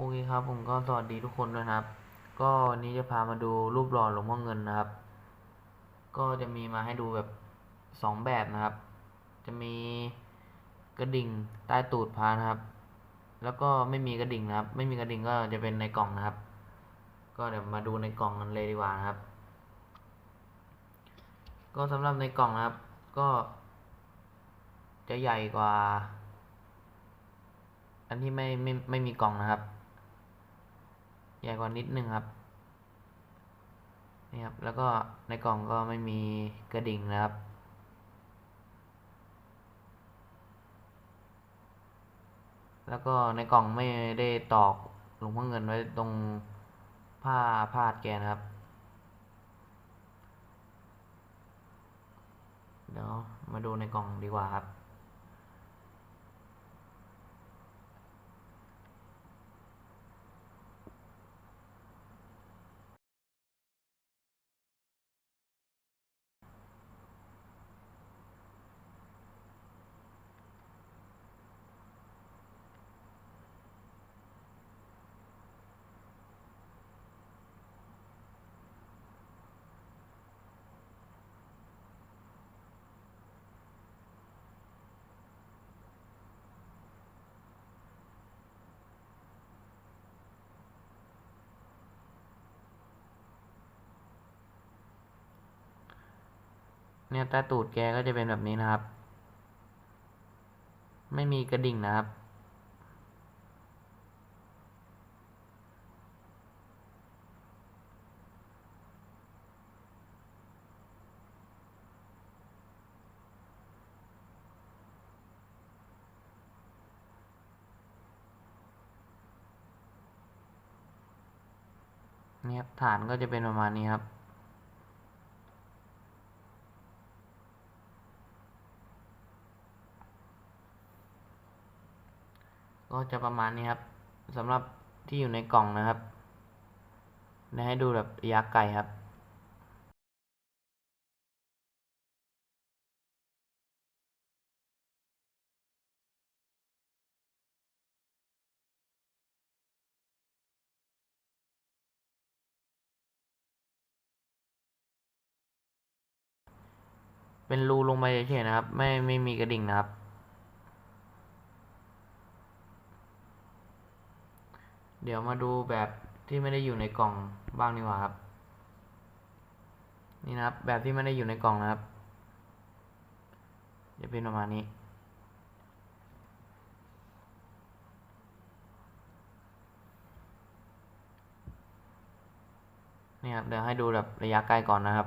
โอเคครับผมก็สวัสดีทุกคนด้วยนะครับ ก็วันนี้จะพามาดูรูปหล่อหลวงพ่อเงินนะครับ ก็จะมีมาให้ดูแบบสองแบบนะครับ จะมีกระดิ่งใต้ตูดพระนะครับ แล้วก็ไม่มีกระดิ่งนะครับ ไม่มีกระดิ่งก็จะเป็นในกล่องนะครับ ก็เดี๋ยวมาดูในกล่องกันเลยดีกว่านะครับ ก็สำหรับในกล่องนะครับ ก็ จะใหญ่กว่า อันที่ไม่ไม่ไม่มีกล่องนะครับ ใหญ่กว่านิดนึงครับนี่ครับ แล้วก็ในกล่องก็ไม่มีกระดิ่งนะครับ แล้วก็ในกล่องไม่ได้ตอกหลวงพ่อเงินไว้ตรงผ้าพาดแกนะครับ เดี๋ยวมาดูในกล่องดีกว่าครับ เนี่ยต้ตูดแกก็จะเป็นแบบนี้นะครับ ไม่มีกระดิ่งนะครับ เนี่ยครับฐานก็จะเป็นประมาณนี้ครับ ก็จะประมาณนี้ครับสำหรับที่อยู่ในกล่องนะครับเดี๋ยวให้ดูแบบระยะไกลครับเป็นรูลงไปเฉยๆนะครับ ไม่ไม่มีกระดิ่งนะครับ เดี๋ยวมาดูแบบที่ไม่ได้อยู่ในกล่องบ้างดีกว่าครับ นี่นะครับ แบบที่ไม่ได้อยู่ในกล่องนะครับจะเป็นประมาณนี้ นี่ครับเดี๋ยวให้ดูแบบระยะใกล้ก่อนนะครับ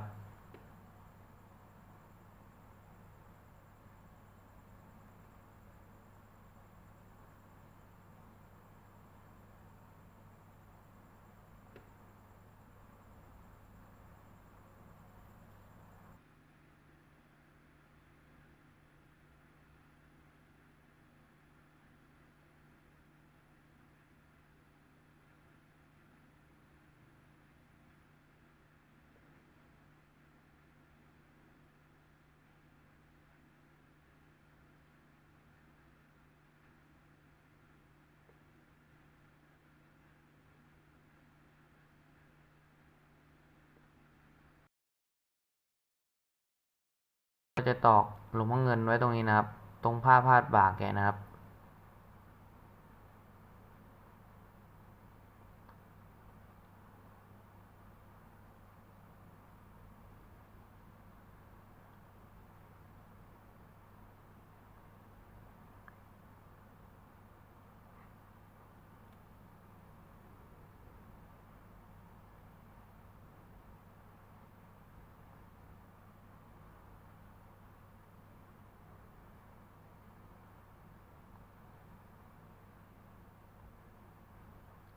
จะตอกหลุมเงินไว้ตรงนี้นะครับ ตรงผ้าพาดบ่าแกนะครับ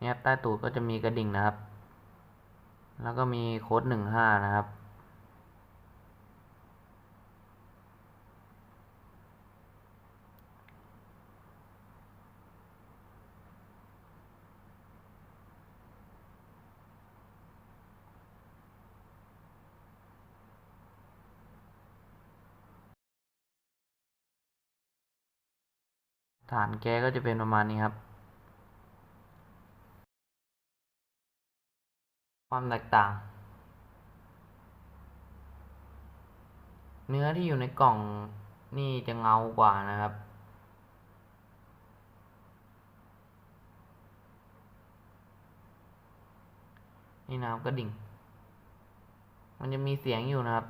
เนี่ยใต้ตูดก็จะมีกระดิ่งนะครับ แล้วก็มีโค้ดหนึ่งห้านะครับ ฐานแกก็จะเป็นประมาณนี้ครับ ความแตกต่าง เนื้อที่อยู่ในกล่องนี่จะเงากว่านะครับ นี่นะครับกระดิ่ง มันจะมีเสียงอยู่นะครับ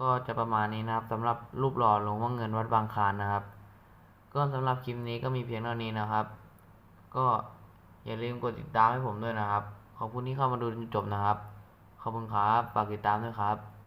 ก็จะประมาณนี้นะครับสำหรับรูปหล่อหลวงพ่อเงินวัดบางคานนะครับ ก็สำหรับคลิปนี้ก็มีเพียงเท่านี้นะครับ ก็อย่าลืมกดติดตามให้ผมด้วยนะครับ ขอบคุณที่เข้ามาดูจนจบนะครับ ขอบคุณครับฝากติดตามด้วยครับ